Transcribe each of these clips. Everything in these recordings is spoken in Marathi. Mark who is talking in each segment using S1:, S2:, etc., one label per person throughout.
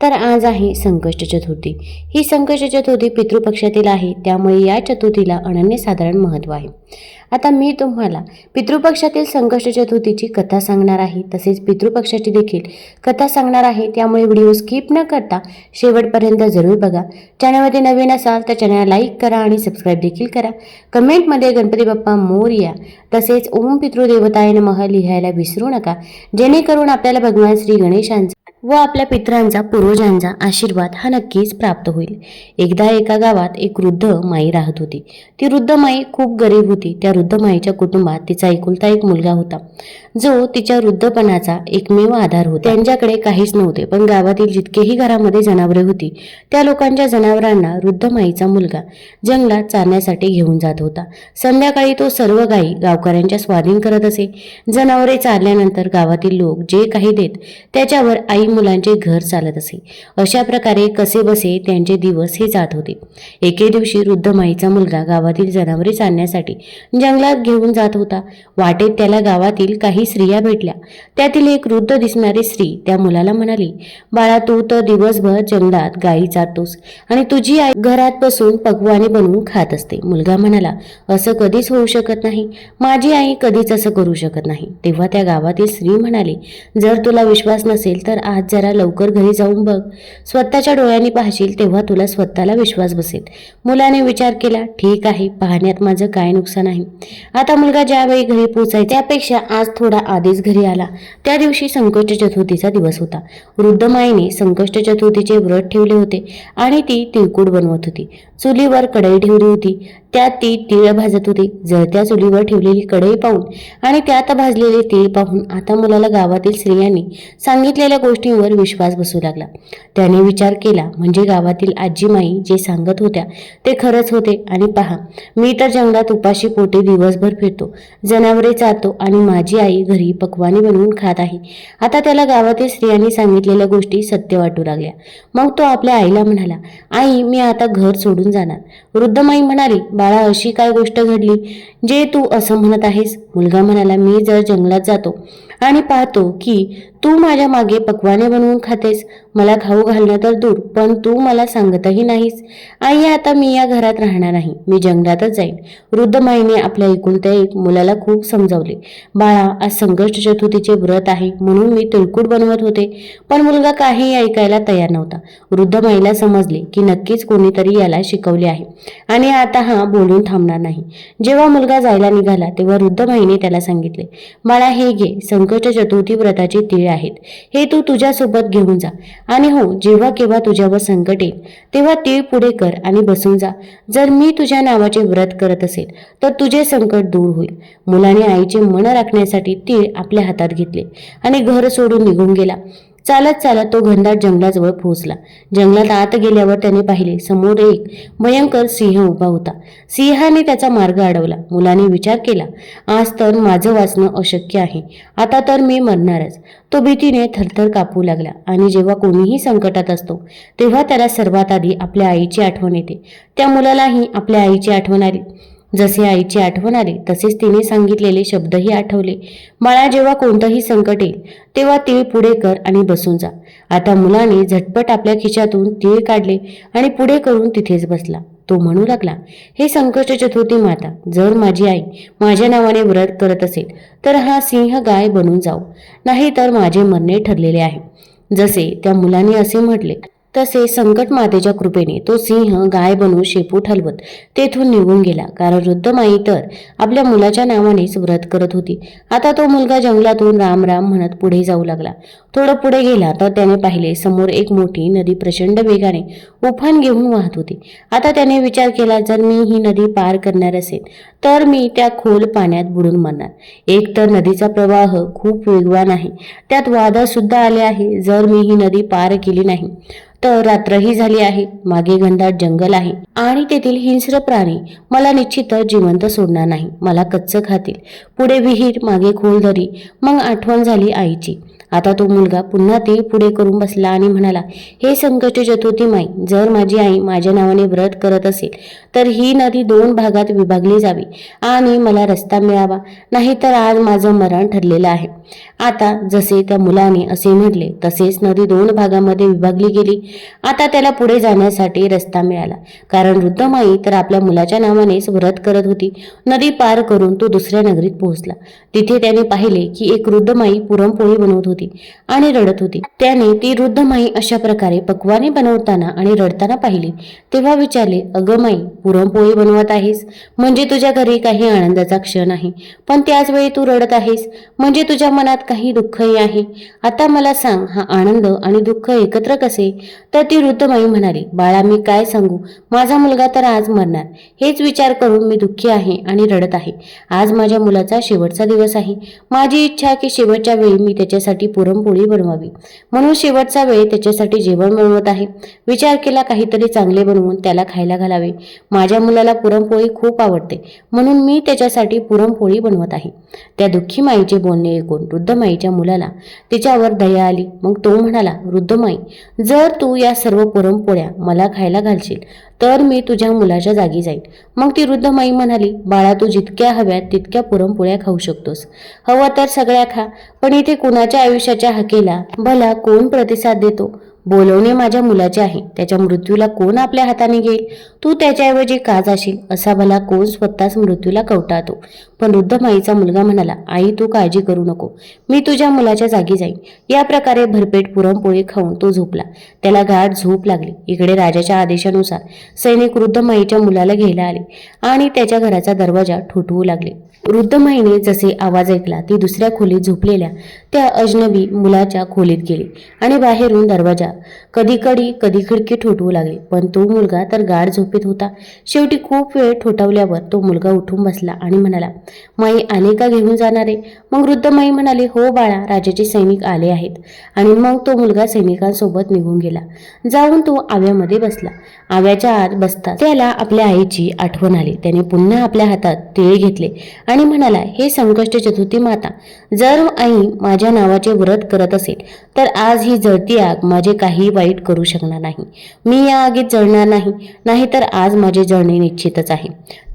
S1: तर आज आहे संकष्ट चतुर्थी. ही संकष्ट चतुर्थी पितृपक्षातील आहे त्यामुळे या चतुर्थीला अनन्यसाधारण महत्त्व आहे. आता मी तुम्हाला पितृपक्षातील संकष्ट चतुर्थीची कथा सांगणार आहे तसेच पितृपक्षाची देखील कथा सांगणार आहे त्यामुळे व्हिडिओ स्किप न करता शेवटपर्यंत जरूर बघा. चॅनलमध्ये नवीन असाल तर चॅनल लाईक करा आणि सबस्क्राईब देखील करा. कमेंटमध्ये गणपती बाप्पा मोर्या तसेच ओम पितृदेवतायन मह लिहायला विसरू नका जेणेकरून आपल्याला भगवान श्री गणेशांचा व आपल्या पितरांचा पूर्वजांचा आशीर्वाद हा नक्कीच प्राप्त होईल. एकदा एका गावात एक वृद्ध माई राहत होती. ती वृद्ध माई खूप गरीब होती. त्या वृद्ध माईच्या कुटुंबात तिचा एकुलता एक मुलगा होता. जो तिच्या वृद्धपणाचा एकमेव आधार होता. त्यांच्याकडे काहीच नव्हते पण गावातील जितकेही घरामध्ये जनावरे होती त्या लोकांच्या जनावरांना वृद्ध माईचा मुलगा जंगलात चारण्यासाठी घेऊन जात होता. संध्याकाळी तो सर्व गायी गावकऱ्यांच्या स्वाधीन करत असे. जनावरे चारल्यानंतर गावातील लोक जे काही देत त्याच्यावर आई मुलांचे घर चालत असे. अशा प्रकारे कसे बसे त्यांचे दिवस हे जात होते. एके दिवशी वृद्ध माईचा मुलगा गावातील जनावरे चालण्यासाठी जंगलात घेऊन जात होता. वाटेत त्याला गावातील काही स्त्रिया भेटल्या. त्यातील एक वृद्ध दिसणारी स्त्री त्या मुलाला म्हणाली बाळा तू तर दिवसभर जंगलात गायी चालतोस आणि तुझी आई घरात बसून पकवाने बनवून खात असते मुलगा म्हणाला असं कधीच होऊ शकत नाही. माझी आई कधीच असं करू शकत नाही तेव्हा त्या गावातील स्त्री म्हणाली जर तुला विश्वास नसेल तर आज जरा लवकर घरी जाऊन बघ. स्वतःच्या डोळ्यांनी पाहशील तेव्हा तुला स्वतःला विश्वास बसेल. मुलाने विचार केला ठीक आहे पाहण्यात माझं काय नुकसान आहे? आता मुलगा ज्यावेळी घरी पोचायचा त्यापेक्षा आज थोडा आधीच घरी आला. त्या दिवशी संकष्ट चतुर्थीचा दिवस होता. वृद्ध माईने संकष्ट चतुर्थीचे व्रत ठेवले होते आणि ती तिळकूट बनवत होती. चुलीवर कढई ठेवली होती. त्यात ती तिळ भाजत होती. जळत्या चुलीवर ठेवलेली कढई पाहून आणि त्यात भाजलेले तीळ पाहून आता मुलाला गावातील स्त्रियांनी सांगितलेल्या गोष्टी गोष्टींवर विश्वास बसू लागला. त्याने विचार केला म्हणजे गावातील आजीमाई जे सांगत होत्या ते खरंच होते. आणि पहा मी तर जंगलात उपाशी पोटी दिवसभर फिरतो. जनावरे चालतो आणि माझी आई घरी पकवाने बनवून खात आहे. आता त्याला गावातील स्त्रियांनी सांगितलेल्या गोष्टी सत्य वाटू लागल्या. मग तो आपल्या आईला म्हणाला आई मी आता घर सोडून जाणार. वृद्ध माई म्हणाली बाळा अशी काय गोष्ट घडली? जे तू असं म्हणत आहेस. मुलगा म्हणाला मी जर जंगलात जातो आणि पाहतो की तू माझ्या मागे पकवाने बनवून खातेस. मला खाऊ घालणं तर दूर पण तू मला सांगतही नाहीस. आई आता मी या घरात राहणार नाही. मी जंगलातच जाईन. वृद्ध माईने आपल्या एकुलत्या एक मुलाला खूप समजावले. बाळा आज संकष्ट चतुर्थीचे व्रत आहे म्हणून मी तिळकूट बनवत होते. पण मुलगा काही ऐकायला तयार नव्हता. वृद्ध माईला समजले की नक्कीच कोणीतरी याला शिकवले आहे. आणि आता हा बोलून थांबणार नाही. जेव्हा मुलगा जायला निघाला तेव्हा वृद्ध माईने त्याला सांगितले बाळा हे घे. संकष्ट चतुर्थी व्रताचे तीळ आहेत. हे तू तुझ्यासोबत घेऊन जा. आणि हो जेव्हा केव्हा तुझ्यावर संकट येईल तेव्हा तीळ पुढे कर आणि बसून जा. जर मी तुझ्या नावाचे व्रत करत असेल तर तुझे संकट दूर होईल. मुलाने आईचे मन राखण्यासाठी तीळ आपल्या हातात घेतले आणि घर सोडून निघून गेला. चालत चालत तो घनदाट जंगलाजवळ पोहोचला. जंगलात आत गेल्यावर त्याने पाहिले समोर एक भयंकर सिंह उभा होता. सिंहाने त्याचा मार्ग अडवला. मुलाने विचार केला आज तर माझं वाचणं अशक्य आहे. आता तर मी मरणारच. तो भीतीने थरथर कापू लागला आणि जेव्हा कोणीही संकटात असतो तेव्हा त्याला सर्वात आधी आपल्या आईची आठवण येते. त्या मुलालाही आपल्या आईची आठवण आली. जसे आईची आठवण आली तसेच तिने सांगितलेले शब्दही आठवले. बाळा जेव्हा कोणतंही संकट येईल तेव्हा तीळ पुढे कर आणि बसून जा. आता मुलाने झटपट आपल्या खिशातून तीळ काढले आणि पुढे करून तिथेच बसला. तो म्हणू लागला हे संकष्ट चतुर्थी माता जर माझी आई माझ्या नावाने व्रत करत असेल तर हा सिंह गाय बनून जाऊ नाही तर माझे मरणे ठरलेले आहे. जसे त्या मुलाने असे म्हटले तसे संकट मातेच्या कृपेने तो सिंह गाय बनून शेपूट हलवत तेथून निघून गेला. कारण वृद्ध माई तर आपल्या मुलाच्या नावानेच व्रत करत होती. आता तो मुलगा जंगलातून राम राम म्हणत पुढे जाऊ लागला. थोडं पुढे गेला तर त्याने पाहिले समोर एक मोठी नदी प्रचंड वेगाने उफान घेऊन वाहत होती. आता त्याने विचार केला जर मी ही नदी पार करणार असेल तर मी त्या खोल पाण्यात बुडून मरणार. एक तर नदीचा प्रवाह खूप वेगवान आहे. त्यात वादळ सुद्धा आले आहे. जर मी ही नदी पार केली नाही तर रात्रही झाली आहे. मागे घनदाट जंगल आहे. आणि तेथील हिंस्र प्राणी मला निश्चितच जिवंत सोडणार नाही. मला कच्च खातील. पुढे विहीर मागे खोल धरी. मग आठवण झाली आईची. आता तो मुलगा पुन्हा ती पुढे करून बसला आणि म्हणाला हे संकट चतुर्थी माई जर माझी आई माझ्या नावाने व्रत करत असेल तर ही नदी दोन भागात विभागली जावी आणि मला रस्ता मिळावा नाहीतर आज माझं मरण ठरलेलं आहे. आता जसे त्या मुलाने असे म्हटले तसेच नदी दोन भागामध्ये विभागली गेली. आता त्याला पुढे जाण्यासाठी रस्ता मिळाला. कारण वृद्धमाई तर आपल्या मुलाच्या नावानेच व्रत करत होती. नदी पार करून तो दुसऱ्या नगरीत पोहोचला. तिथे त्याने पाहिले की एक वृद्ध माई पुरणपोळी बनवत होती. आणि रडत होती. त्याने ती वृद्ध माई अशा प्रकारे पक्वाने बनवताना आणि रडताना पाहिली. तेव्हा विचारले अगं माई पुरणपोळी बनवत आहेस? म्हणजे तुझ्या घरी काही आनंदाचा क्षण आहे पण त्याच वेळी तू रडत आहेस. म्हणजे तुझ्या मनात काही दुःखही आहे. आता मला सांग हा आनंद आणि दुःख एकत्र कसे? तर ती वृद्ध माई म्हणाली बाळा मी काय सांगू? माझा मुलगा तर आज मरणार. हेच विचार करून मी दुःखी आहे आणि रडत आहे. आज माझ्या मुलाचा शेवटचा दिवस आहे. माझी इच्छा की शेवटच्या वेळी मी त्याच्यासाठी पुरणपोळी बनवावी. म्हणून शेवटचा वेळ त्याच्यासाठी जेवण बनवत आहे. विचार केला काहीतरी चांगले बनवून त्याला खायला घालावे. माझ्या मुलाला पुरणपोळी खूप आवडते. म्हणून मी त्याच्यासाठी पुरणपोळी बनवत आहे. त्या दुःखी माईचे बोलणे ऐकून वृद्ध माईच्या मुलाला तिच्यावर दया आली. मग तो म्हणाला वृद्ध माई जर तू या सर्व पुरणपोळ्या मला खायला घालशील तर मी तुझ्या मुलाच्या जागी जाईन. मग ती वृद्ध माई म्हणाली बाळा तू जितक्या हव्यात तितक्या पुरणपोळ्या खाऊ शकतोस. हवा तर सगळ्या खा पण इथे कुणाच्या आयुष्याच्या हकेला भला कोण प्रतिसाद देतो? बोलवणे माझ्या मुलाचे आहे. त्याच्या मृत्यूला कोण आपल्या हाताने घेईल? तू त्याच्याऐवजी का जाशील? असा भला कोण स्वतःच मृत्यूला कवटाळतो? पण वृद्ध माईचा मुलगा म्हणाला आई तू काळजी करू नको. मी तुझ्या मुलाच्या जागी जाईन. या प्रकारे भरपेट पुरणपोळी खाऊन तो झोपला. त्याला गाठ झोप लागली. इकडे राजाच्या आदेशानुसार सैनिक वृद्ध माईच्या मुलाला घ्यायला आले आणि त्याच्या घराचा दरवाजा ठोठवू लागले. वृद्ध माईने जसे आवाज ऐकला ती दुसऱ्या खोलीत झोपलेल्या त्या अजनबी मुलाच्या खोलीत गेली आणि बाहेरून दरवाजा कधी कडी कधी खिडकी ठोठवू लागली पण तो मुलगा तर गाढ झोपेत होता. शेवटी खूप वेळ ठोठावल्यावर तो मुलगा उठून बसला आणि म्हणाला माई आले का घेऊन जाणारे. मग वृद्ध माई म्हणाले हो बाळा राजाचे सैनिक आले आहेत. आणि मग तो मुलगा सैनिकांसोबत निघून गेला. जाऊन तो आव्यामध्ये बसला. आव्याच्या आत बसता त्याला आपल्या आईची आठवण आली. त्याने पुन्हा आपल्या हातात तिळे घेतले आणि म्हणाला हे संकष्ट चतुर्थी माता जर आई माझ्या नावाचे व्रत करत असेल तर आज ही जळती आग माझे काही वाईट करू शकणार नाही. मी या आगीत जळणार नाही नाहीतर आज माझे जळणे निश्चितच आहे.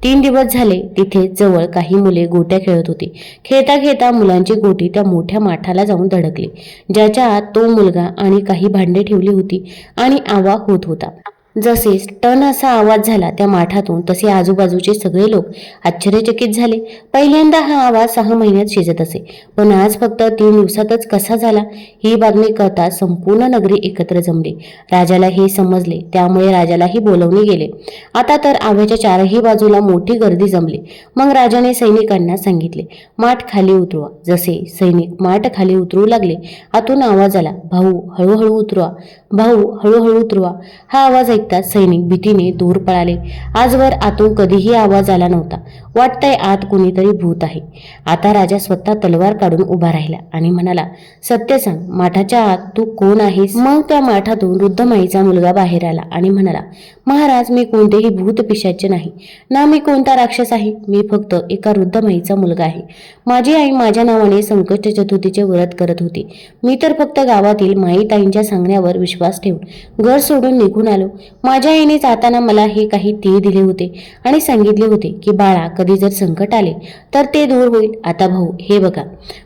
S1: तीन दिवस झाले तिथे जवळ काही मुले गोट्या खेळत होती. खेळता खेळता मुलांची गोटी त्या मोठ्या माठाला जाऊन धडकली. ज्याच्या आत तो मुलगा आणि काही भांडे ठेवली होती आणि आवा होत होता. जसे टन असा आवाज झाला त्या माठातून तसे आजूबाजूचे सगळे लोक आश्चर्यचकित झाले. पहिल्यांदा हा आवाज सहा महिन्यात शिजत असे. पण आज फक्त तीन दिवसातच कसा झाला ही बातमी कळता संपूर्ण नगरी एकत्र जमली. राजाला हे समजले त्यामुळे राजालाही बोलवणे गेले. आता तर आव्याच्या चारही बाजूला मोठी गर्दी जमली. मग राजाने सैनिकांना सांगितले माठ खाली उतरवा. जसे सैनिक माठ खाली उतरू लागले आतून आवाज आला भाऊ हळूहळू उतरवा. भाऊ हळूहळू उतरवा. हा आवाज ऐकताच सैनिक भीतीने दूर पळाले. आजवर आतून कधीही आवाज आला नव्हता. वाटतंय आत कुणीतरी भूत आहे. आता राजा स्वतः तलवार काढून उभा राहिला आणि म्हणाला सत्य सांग माठाच्या आत तू कोण आहेस? मग त्या माठातून वृद्ध माईचा मुलगा बाहेर आला आणि म्हणाला महाराज मी कोणतेही भूत पिशाचे नाही. ना मी कोणता राक्षस आहे. मी फक्त एका वृद्ध माईचा मुलगा आहे. माझी आई माझ्या नावाने संकष्ट चतुर्थीचे व्रत करत होती. मी तर फक्त गावातील माईताईंच्या सांगण्यावर विश्वास ठेवून घर सोडून निघून आलो. माझ्या आईने जाताना मला हे काही तीळ दिले होते आणि सांगितले होते की बाळा कधी जर संकट आले तर ते दूर होईल. आता भाऊ हे बघा.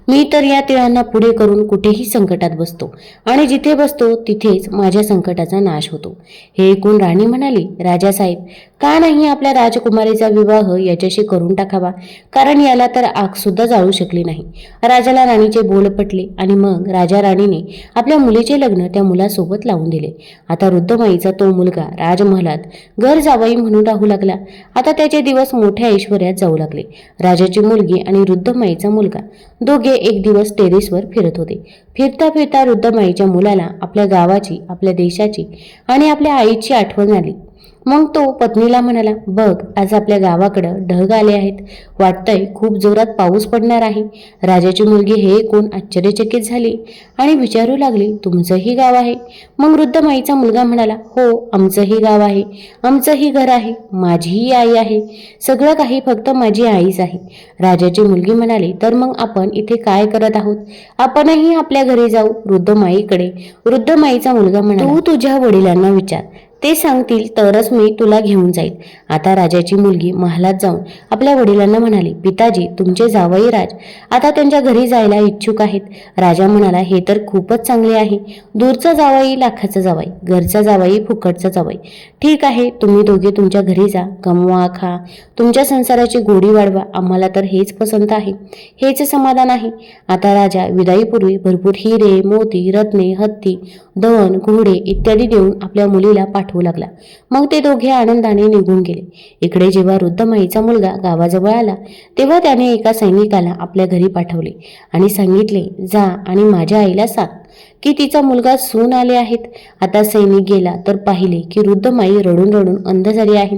S1: मी तर या तिळांना पुढे करून कुठेही संकटात बसतो आणि जिथे बसतो तिथेच माझ्या संकटाचा नाश होतो. हे ऐकून राणी म्हणाली राजासाहेब का नाही आपल्या राजकुमारीचा विवाह याच्याशी करून टाकावा? कारण याला तर आग सुद्धा जाळू शकली नाही. राजाला राणीचे बोल पटले आणि मग राजा राणीने आपल्या मुलीचे लग्न त्या मुलासोबत लावून दिले. आता वृद्धमाईचा तो मुलगा राजमहालात घर जावाई म्हणून राहू लागला. आता त्याचे दिवस मोठ्या ऐश्वर्यात जाऊ लागले. राजाची मुलगी आणि वृद्धमाईचा मुलगा दोघे एक दिवस टेरेसवर फिरत होते. फिरता फिरता वृद्धमाईच्या मुलाला आपल्या गावाची आपल्या देशाची आणि आपल्या आईची आठवण आली. मग तो पत्नीला म्हणाला बघ आज आपल्या गावाकडं ढग आले आहेत. वाटतंय खूप जोरात पाऊस पडणार आहे. राजाची मुलगी हे ऐकून आश्चर्यचकित झाली आणि विचारू लागली तुमचंही गाव आहे. मग वृद्ध माईचा मुलगा म्हणाला हो आमचंही गाव आहे. आमचंही घर आहे. माझीही आई आहे. सगळं काही फक्त माझी आईच आहे. राजाची मुलगी म्हणाली तर मग आपण इथे काय करत आहोत? आपणही आपल्या घरी जाऊ. वृद्ध माईकडे वृद्ध माईचा मुलगा म्हणाला तू तुझ्या वडिलांना विचार. ते सांगतील तरच मी तुला घेऊन जाईल. आता राजाची मुलगी महालात जाऊन आपल्या वडिलांना म्हणाली पिताजी तुमचे जावई राज. आता त्यांच्या घरी जायला इच्छुक आहेत. राजा म्हणाला हे तर खूपच चांगले आहे. दूरचा जावई लाखाचा जावई घरचा जावई फुकटचा जावई. ठीक आहे तुम्ही दोघे तुमच्या घरी जा कमवा खा. तुमच्या संसाराची गोडी वाढवा. आम्हाला तर हेच पसंत आहे. हेच समाधान आहे. आता राजा विदाईपूर्वी भरपूर हिरे मोती रत्ने हत्ती दवन घोडे इत्यादी देऊन आपल्या मुलीला पाठवू लागला. मग ते दोघे आनंदाने निघून गेले. इकडे जेव्हा वृद्ध माईचा मुलगा गावाजवळ आला तेव्हा त्याने एका सैनिकाला आपल्या घरी पाठवले आणि सांगितले जा आणि माझ्या आईला सांग की तिचा मुलगा सून आले आहेत. आता सैनिक गेला तर पाहिले की वृद्ध माई रडून रडून अंध झाली आहे.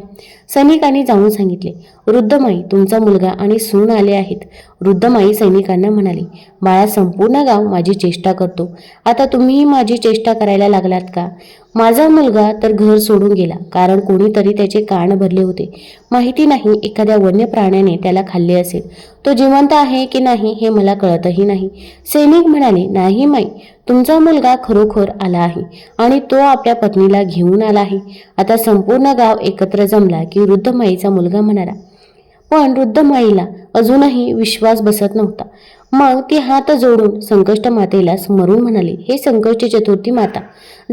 S1: सैनिकांनी जाऊन सांगितले वृद्ध माई तुमचा मुलगा आणि सून आले आहेत. वृद्ध माई सैनिकांना म्हणाली बाळा संपूर्ण गाव माझी चेष्टा करतो. आता तुम्हीही माझी चेष्टा करायला लागलात का? माझा मुलगा तर घर सोडून गेला कारण कोणीतरी त्याचे कान भरले होते. माहिती नाही एखाद्या वन्य प्राण्याने त्याला खाल्ले असेल. तो जिवंत आहे की नाही हे मला कळतही नाही. सैनिक म्हणाले नाही माई तुमचा मुलगा खरोखर आला आहे आणि तो आपल्या पत्नीला घेऊन आला आहे. आता संपूर्ण गाव एकत्र जमला की वृद्ध माईचा मुलगा म्हणाला. पण वृद्ध माईला अजूनही विश्वास बसत नव्हता. मग ती हात जोडून संकष्ट मातेला स्मरून म्हणाली हे संकष्ट चतुर्थी माता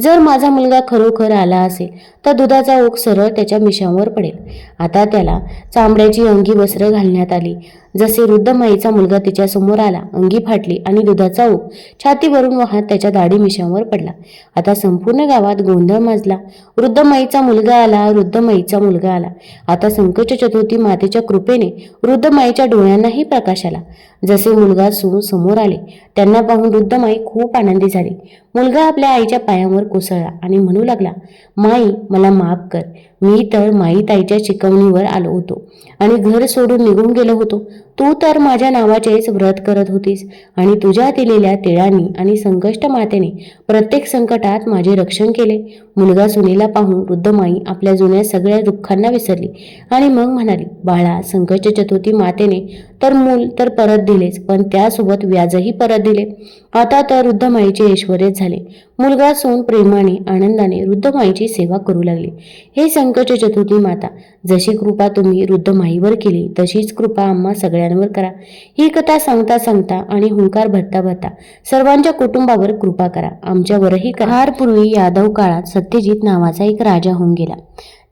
S1: जर माझा मुलगा खरोखर आला असेल तर दुधाचा ओघ सरळ त्याच्या मिशांवर पडेल. आता त्याला चांबड्याची अंगी वस्त्र घालण्यात आली. जसे वृद्ध माईचा मुलगा तिच्या समोर आला अंगी फाटली आणि दुधाचा ओघ छातीवरून वाहत त्याच्या दाढी मिशांवर पडला. आता संपूर्ण गावात गोंधळ माजला. वृद्ध माईचा मुलगा आला वृद्ध माईचा मुलगा आला. आता संकट चतुर्थी मातेच्या कृपेने वृद्ध माईच्या डोळ्यांनाही प्रकाश आला. जसे मुलगा सून समोर आले त्यांना पाहून वृद्ध माई खूप आनंदी झाली. मुलगा आपल्या आईच्या पायांवर कोसळला आणि म्हणू लागला माई मला माफ कर. मी तर माई ताईच्या शिकवणीवर आलो होतो आणि घर सोडून निघून गेलो होतो. तू तर माझ्या नावाचेच व्रत करत होतीस आणि तुझ्या दिलेल्या तिळांनी आणि संकष्ट मातेने प्रत्येक संकटात माझे रक्षण केले. मुलगा सुनेला पाहून वृद्ध माई आपल्या जुन्या सगळ्या दुःखांना विसरली आणि मग म्हणाली बाळा संकष्ट चतुर्थी मातेने तर मूल तर परत दिलेच पण त्यासोबत व्याजही परत दिले. आता तर वृद्ध माईचे ऐश्वर्यच झाले. मुलगा सून प्रेमाने आनंदाने वृद्ध माईची सेवा करू लागली. हे संकट चतुर्थी माता जशी कृपा तुम्ही वृद्ध माईवर केली तशीच कृपा आम्हा सगळ्यांवर करा. ही कथा सांगता सांगता आणि हुंकार भरता भरता सर्वांच्या कुटुंबावर कृपा करा. आमच्यावरही करा. फार पूर्वी यादव काळात सत्यजित नावाचा एक राजा होऊन गेला.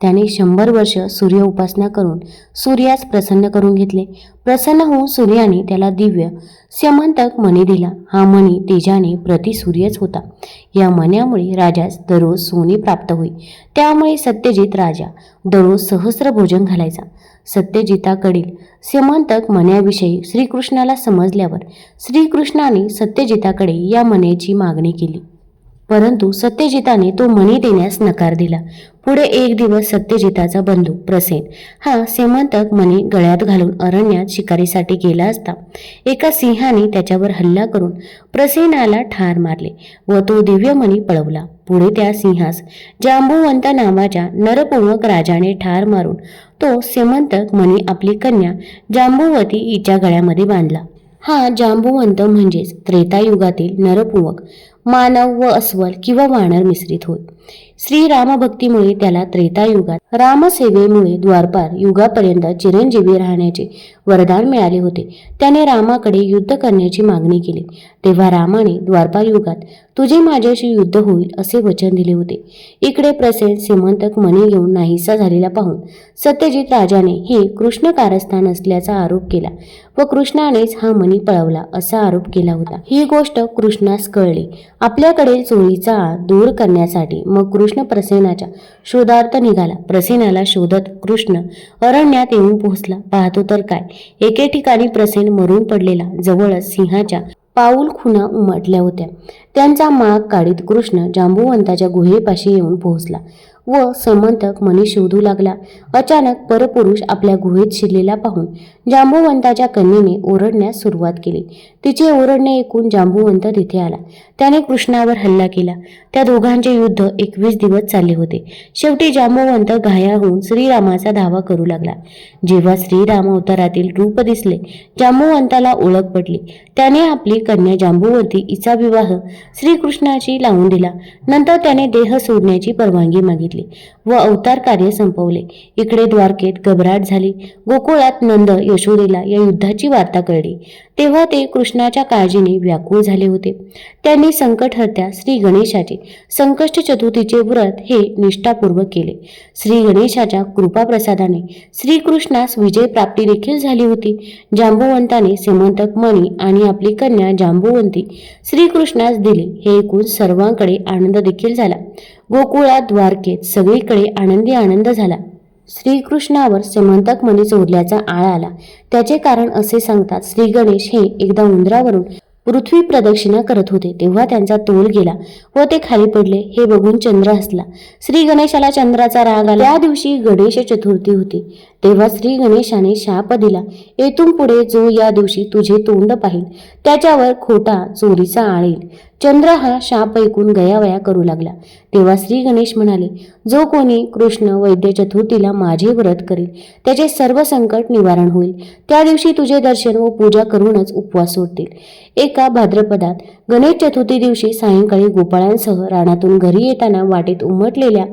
S1: त्याने शंभर वर्ष सूर्य उपासना करून सूर्यास प्रसन्न करून घेतले. प्रसन्न होऊन सूर्याने त्याला दिव्य स्यमंतक मणी दिला. हा मणी तेजाने प्रति सूर्यच होता. या मण्यामुळे राजास दररोज सोने प्राप्त होई. त्यामुळे सत्यजित राजा दररोज सहस्र भोजन घालायचा. सत्यजिताकडील स्यमंतक मण्याविषयी श्रीकृष्णाला समजल्यावर श्रीकृष्णाने सत्यजिताकडे या मण्याची मागणी केली. परंतु सत्यजिताने तो मणी देण्यास नकार दिला. पुढे एक दिवस सत्यजिताचा बंधू प्रसेन हा सेमंतक मणी गळ्यात घालून अरण्यात शिकारीसाठी गेला असता. एका सिंहाने त्याच्यावर हल्ला करून प्रसेनाला ठार मारले व तो दिव्य मणी पळवला. पुढे त्या सिंहास जांबुवंत नावाच्या नरपूर्वक राजाने ठार मारून तो सेमंतक मणी आपली कन्या जांबुवती हिच्या गळ्यामध्ये बांधला. हा जांबुवंत म्हणजेच त्रेतायुगातील नरपूवक मानव व अस्वल किंवा वानर मिश्रित होय. श्री रामभक्तीमुळे त्याला त्रेतायुगात रामसेवेमुळे द्वारपार युगापर्यंत चिरंजीवी राहण्याचे वरदान मिळाले होते. त्याने रामाकडे युद्ध करण्याची मागणी केली. तेव्हा रामाने द्वारपार युगात तुझे माझ्याशी युद्ध होईल असे वचन दिले होते. इकडे प्रसेन सीमंतक मणी घेऊन नाहीसा झालेला पाहून सत्यजित राजाने हे कृष्ण कारस्थान असल्याचा आरोप केला व कृष्णानेच हा मणी पळवला असा आरोप केला होता. ही गोष्ट कृष्णास कळली. आपल्याकडे चोरीचा आळ दूर करण्यासाठी मग कृष्ण प्रसेनाच्या शोधार्थ निघाला. प्रसेनाला शोधत कृष्ण अरण्यात येऊन पोहोचला. पाहतो तर काय? एके ठिकाणी प्रसेन मरून पडलेला. जवळच सिंहाच्या पाऊल खुणा उमटल्या होत्या. त्यांचा माग काढीत कृष्ण जांबुवंताच्या गुहेपाशी येऊन पोहोचला. व समंतक मनी शोधू लागला. अचानक परपुरुष आपल्या गुहेत शिरलेला पाहून जांबुवंताच्या कन्येने ओरडण्यास सुरुवात केली. तिचे ओरडणे ऐकून जांबुवंत तिथे आला. त्याने कृष्णावर हल्ला केला. त्या दोघांचे युद्ध एकवीस दिवस चालले होते. शेवटी जांबुवंत घाया होऊन श्रीरामाचा धावा करू लागला. जेव्हा श्रीराम अवतारातील रूप दिसले जांबुवंताला ओळख पडली त्याने आपली कन्या जांबुवंती हिचा विवाह श्रीकृष्णाशी लावून दिला. नंतर त्याने देह सोडण्याची परवानगी मागितली. व अवतार कार्य संपवले. इकडे द्वारकेत घबराट झाली. गोकुळात नंद यशोदेला या युद्धाची वार्ता कळली. तेव्हा ते कृष्णाच्या काळजीने व्याकुळ झाले होते. त्यांनी संकटहर्त्या श्री गणेशाचे संकष्ट चतुर्थीचे व्रत हे निष्ठापूर्वक केले. श्री गणेशाच्या कृपाप्रसादाने श्रीकृष्णास विजय प्राप्ती देखील झाली होती. जांबुवंताने सीमंतक मणी आणि आपली कन्या जांबुवंती श्रीकृष्णास दिली. हे ऐकून सर्वांकडे आनंद देखील झाला. गोकुळात द्वारकेत सगळीकडे आनंदी आनंद झाला. श्रीकृष्णावर समंतक मणी चोरल्याचा आळ आला. त्याचे कारण असे सांगतात श्री गणेश हे एकदा उंदरावरून पृथ्वी प्रदक्षिणा करत होते. तेव्हा त्यांचा तोल गेला व ते खाली पडले. हे बघून चंद्र हसला. श्री गणेशाला चंद्राचा राग आला. त्या दिवशी गणेश चतुर्थी होती. तेव्हा श्री गणेशाने शाप दिला. येथून पुढे जो या दिवशी तुझे तोंड पाहिल त्याच्यावर खोटा चोरीचा आळेल. चंद्र हा शाप ऐकून गयावया करू लागला. तेव्हा श्री गणेश म्हणाले जो कोणी कृष्ण वैद्य चतुर्थीला माझे व्रत करेल त्याचे सर्व संकट निवारण होईल. त्या दिवशी तुझे दर्शन व पूजा करूनच उपवास सोडतील. एका भाद्रपदात गणेश चतुर्थी दिवशी सायंकाळी गोपाळांसह रानातून घरी येताना वाटेत उमटलेल्या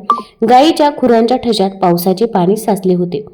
S1: गायीच्या खुरांच्या ठशात पावसाचे पाणी साचले होते.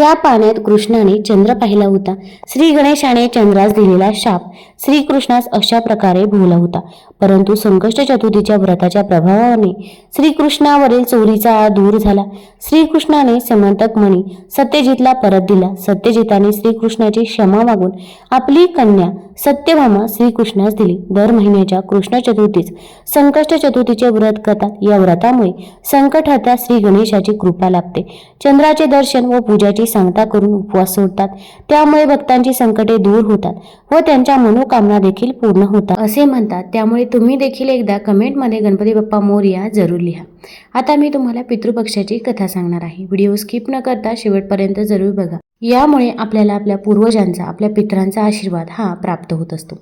S1: त्या पाण्यात कृष्णाने चंद्र पाहिला होता. श्री गणेशाने चंद्रास दिलेला शाप श्रीकृष्णास अशा प्रकारे भोवला होता. परंतु संकष्ट चतुर्थीच्या व्रताच्या प्रभावाने श्रीकृष्णावरील चोरीचा दूर झाला. श्रीकृष्णाने समंतक म्हणी सत्यजितला परत दिला. सत्यजिताने श्रीकृष्णाची क्षमा मागून आपली कन्या सत्यभामा श्रीकृष्णास दिली. दर महिन्याच्या कृष्ण चतुर्थीच संकष्ट चतुर्थीचे व्रत करतात. या व्रतामुळे संकटहता श्री गणेशाची कृपा लाभते. चंद्राचे दर्शन व पूजाची सांगता करून उपवास सोडतात. त्यामुळे भक्तांची संकटे दूर होतात व त्यांच्या मनोकामना देखील पूर्ण होतात. असे म्हणतात. त्यामुळे तुम्ही देखील एकदा कमेंटमध्ये गणपती बाप्पा मोरया जरूर लिहा. आता मी तुम्हाला पितृपक्षाची कथा सांगणार आहे. व्हिडिओ स्किप न करता शेवटपर्यंत जरूर बघा. यामुळे आपल्याला आपल्या पूर्वजांचा आपल्या पितरांचा आशीर्वाद हा प्राप्त होत असतो.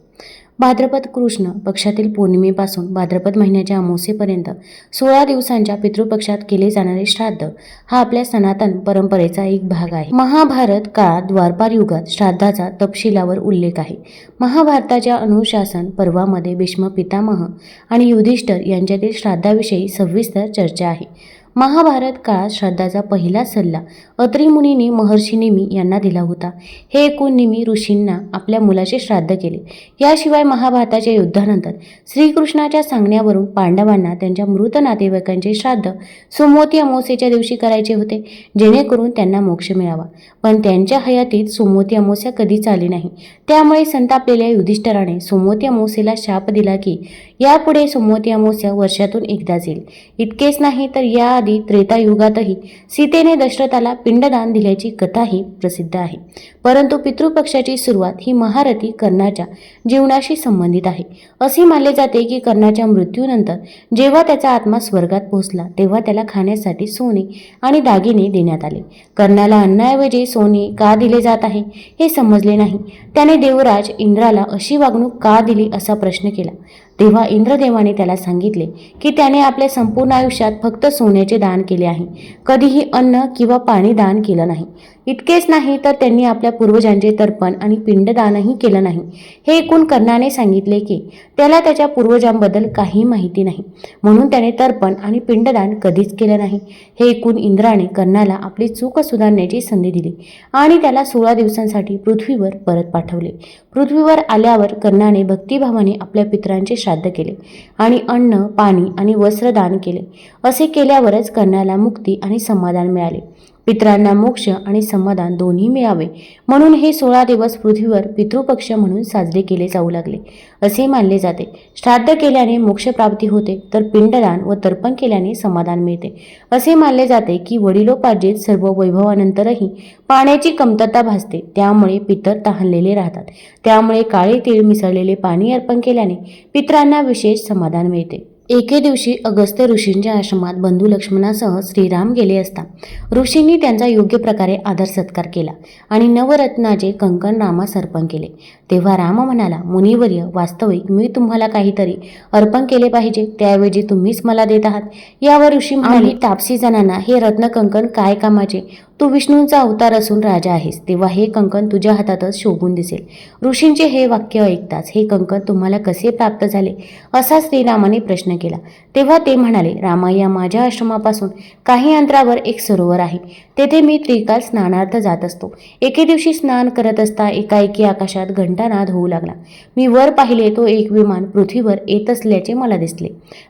S1: भाद्रपद कृष्ण पक्षातील पौर्णिमेपासून भाद्रपद महिन्याच्या अमावस्येपर्यंत सोळा दिवसांच्या पितृपक्षात केले जाणारे श्राद्ध हा आपल्या सनातन परंपरेचा एक भाग आहे. महाभारत काळात द्वारपार युगात श्राद्धाचा तपशिलावर उल्लेख आहे. महाभारताच्या अनुशासन पर्वामध्ये भीष्म पितामह आणि युधिष्ठर यांच्यातील श्राद्धाविषयी सविस्तर चर्चा आहे. महाभारत काळात श्राद्धाचा पहिला सल्ला अत्रिमुनीने महर्षी निमी यांना दिला होता. हे एकूण निमी ऋषींना आपल्या मुलाचे श्राद्ध केले. याशिवाय महाभारताच्या युद्धानंतर श्रीकृष्णाच्या सांगण्यावरून पांडवांना त्यांच्या मृत नातेवाईकांचे श्राद्ध सुमोती अमावस्येच्या दिवशी करायचे होते जेणेकरून त्यांना मोक्ष मिळावा. पण त्यांच्या हयातीत सुमोती अमावस्या कधीच आली नाही. त्यामुळे संतापलेल्या युधिष्ठराने सुमोती अमावस्येला शाप दिला की यापुढे सोमवती अमावस्या वर्षातून एकदाच येईल इतकेच नाही तर याआधी त्रेतायुगातही सीतेने दशरथाला पिंडदान दिल्याची कथाही प्रसिद्ध आहे. परंतु पितृपक्षाची सुरुवात ही महारथी कर्णाच्या जीवनाशी संबंधित आहे. असे मानले जाते की कर्णाच्या मृत्यूनंतर जेव्हा त्याचा आत्मा स्वर्गात पोहोचला तेव्हा त्याला खाण्यासाठी सोने आणि दागिने देण्यात आले. कर्णाला अन्नाऐवजी सोने का दिले जात आहे हे समजले नाही. त्याने देवराज इंद्राला अशी वागणूक का दिली असा प्रश्न केला. तेव्हा इंद्रदेवाने त्याला सांगितले की त्याने आपल्या संपूर्ण आयुष्यात फक्त सोन्याचे दान केले आहे. कधीही अन्न किंवा पाणी दान केलं नाही. इतकेच नाही तर त्यांनी आपल्या पूर्वजांचे तर्पण आणि पिंडदानही केलं नाही. हे ऐकून कर्णाने सांगितले की त्याला त्याच्या पूर्वजांबद्दल काही माहिती नाही. म्हणून त्याने तर्पण आणि पिंडदान कधीच केलं नाही. हे ऐकून इंद्राने कर्णाला आपली चूक सुधारण्याची संधी दिली आणि त्याला सोळा दिवसांसाठी पृथ्वीवर परत पाठवले. पृथ्वीवर आल्यावर कर्णाने भक्तिभावाने आपल्या पितरांचे श्राद्ध केले. आणि अन्न पाणी आणि वस्त्र दान केले. असे केल्यावरच कर्णाला मुक्ती आणि समाधान मिळाले. पितरांना मोक्ष आणि समाधान दोन्ही मिळावे. म्हणून हे सोळा दिवस पृथ्वीवर पितृपक्ष म्हणून साजरे केले जाऊ लागले. असे मानले जाते. श्राद्ध केल्याने मोक्षप्राप्ती होते तर पिंडदान व तर्पण केल्याने समाधान मिळते. असे मानले जाते की वडिलोपार्जित सर्व वैभवानंतरही पाण्याची कमतरता भासते त्यामुळे पितर तहानलेले राहतात. त्यामुळे काळे तीळ मिसळलेले पाणी अर्पण केल्याने पितरांना विशेष समाधान मिळते. एके दिवशी अगस्त्य ऋषींच्या आश्रमात बंधू लक्ष्मणासह श्रीराम गेले असता ऋषींनी त्यांचा योग्य प्रकारे आदर सत्कार केला आणि नवरत्नाचे कंकण रामास अर्पण केले. तेव्हा राम म्हणाला मुनिवर्य वास्तविक मी तुम्हाला काहीतरी अर्पण केले पाहिजे. त्याऐवजी तुम्हीच मला देत आहात. यावर ऋषी म्हणाले तापसी जणांना हे रत्न कंकण काय कामाचे? तू विष्णूंचा अवतार असून राजा आहेस. तेव्हा हे कंकण तुझ्या हातातच शोभून दिसेल. ऋषींचे हे वाक्य ऐकताच हे कंकण तुम्हाला कसे प्राप्त झाले? असा श्रीरामाने प्रश्न केला. तेव्हा ते म्हणाले रामा माझ्या आश्रमापासून काही अंतरावर एक सरोवर आहे. तेथे मी त्रिकाल स्नानार्थ जात असतो. एके दिवशी स्नान करत असता एकाएकी आकाशात घंटानाद होऊ लागला. मी वर पाहिले तो एक विमान पृथ्वीवर येत असल्याचे मला दिसले.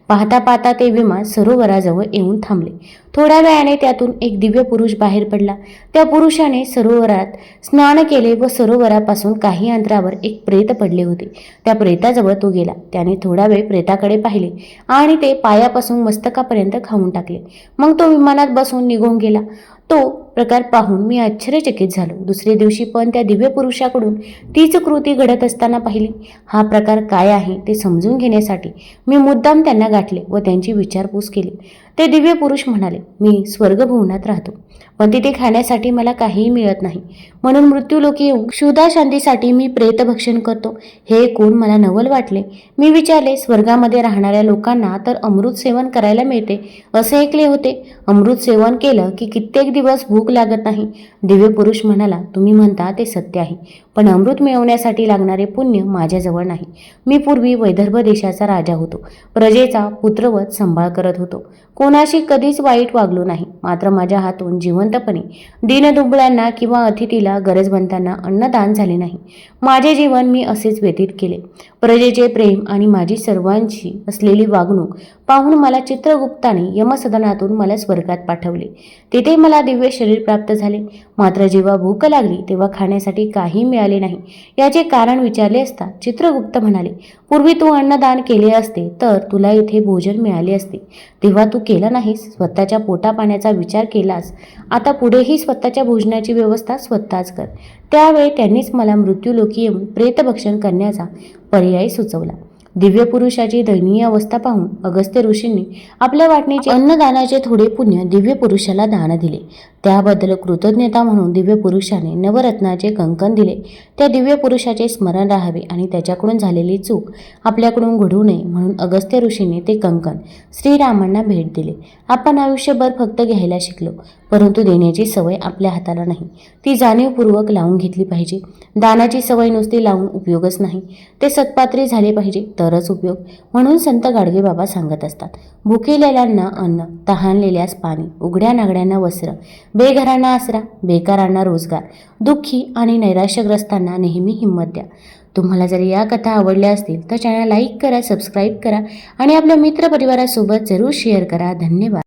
S1: पाहता पाहता ते विमान सरोवराजवळ येऊन थांबले. थोड्या वेळाने त्यातून एक दिव्य पुरुष बाहेर पडला. त्या पुरुषाने सरोवरात स्नान केले व सरोवरापासून काही अंतरावर एक प्रेत पडले होते. त्या प्रेताजवळ तो गेला. त्याने थोडा वेळ प्रेताकडे पाहिले. आणि ते पायापासून मस्तकापर्यंत खाऊन टाकले. मग तो विमानात बसून निघून गेला. तो प्रकार पाहून मी आश्चर्यचकित झालो. दुसरे दिवशी पण त्या दिव्य पुरुषाकडून तीच कृती घडत असताना पाहिली. हा प्रकार काय आहे ते समजून घेण्यासाठी मी मुद्दाम त्यांना गाठले व त्यांची विचारपूस केली. ते दिव्य पुरुष म्हणाले मी स्वर्गभुवनात राहतो पण तिथे खाण्यासाठी मला काहीही मिळत नाही. म्हणून मृत्यूलोकी येऊन क्षुधा शांतीसाठी मी प्रेतभक्षण करतो. हे ऐकून मला नवल वाटले. मी विचारले स्वर्गामध्ये राहणाऱ्या लोकांना तर अमृत सेवन करायला मिळते असे ऐकले होते. अमृत सेवन केलं की कित्येक दिवस भूक लागत नाही. दिव्य पुरुष म्हणाला तुम्ही म्हणता ते सत्य आहे पण अमृत मिळवण्यासाठी लागणारे पुण्य माझ्याजवळ नाही. मी पूर्वी वैदर्भ देशाचा राजा होतो. प्रजेचा पुत्रवत सांभाळ करत होतो. कोणाशी कधीच वाईट वागलो नाही. मात्र माझ्या हातून जिवंतपणे दिनदुबळ्यांना किंवा अतिथीला गरजवंतांना अन्नदान झाले नाही. माझे जीवन मी असेच व्यतीत केले. प्रजेचे प्रेम आणि माझी सर्वांची असलेली वागणूक पाहून मला चित्रगुप्ताने यमसदनातून मला स्वर्गात पाठवले. तिथे मला दिव्य शरीर प्राप्त झाले. मात्र जेव्हा भूक लागली तेव्हा खाण्यासाठी काही मिळाले नाही. याचे कारण विचारले असता चित्रगुप्त म्हणाले पूर्वी तू अन्नदान केले असते तर तुला इथे भोजन मिळाले असते. तेव्हा तू केलं नाहीस? स्वतःच्या पोटापाण्याचा विचार केलास? आता पुढेही स्वतःच्या भोजनाची व्यवस्था स्वतःच कर. त्यावेळी त्यांनीच मला मृत्यूलोकी येऊन प्रेतभक्षण करण्याचा पर्याय सुचवला. दिव्य पुरुषाची दयनीय अवस्था पाहून अगस्त्य ऋषींनी आपल्या वाटणीचे अन्नदानाचे थोडे पुण्य दिव्य पुरुषाला दान दिले. त्याबद्दल कृतज्ञता म्हणून दिव्य पुरुषाने नवरत्नाचे कंकण दिले. त्या दिव्य पुरुषाचे स्मरण राहावे आणि त्याच्याकडून झालेली चूक आपल्याकडून घडू नये म्हणून अगस्त्य ऋषीने ते कंकण श्रीरामांना भेट दिले. आपण आयुष्यभर फक्त घ्यायला शिकलो. परंतु देण्याची सवय आपल्या हाताला नाही. ती जाणीवपूर्वक लावून घेतली पाहिजे. दानाची सवय नुसती लावून उपयोगच नाही. ते सत्पात्री झाले पाहिजे तरच उपयोग. म्हणून संत गाडगे बाबा सांगत असतात भुकेलेल्यांना अन्न तहानलेल्यास पाणी उघड्या नागड्यांना वस्त्र बेघरांना आसरा बेकारांना रोजगार दुःखी आणि नैराश्यग्रस्तांना नेहमी हिंमत द्या. तुम्हाला जर या कथा आवडल्या असतील तर चॅनल लाईक करा सबस्क्राईब करा आणि आपल्या मित्रपरिवारासोबत जरूर शेअर करा. धन्यवाद.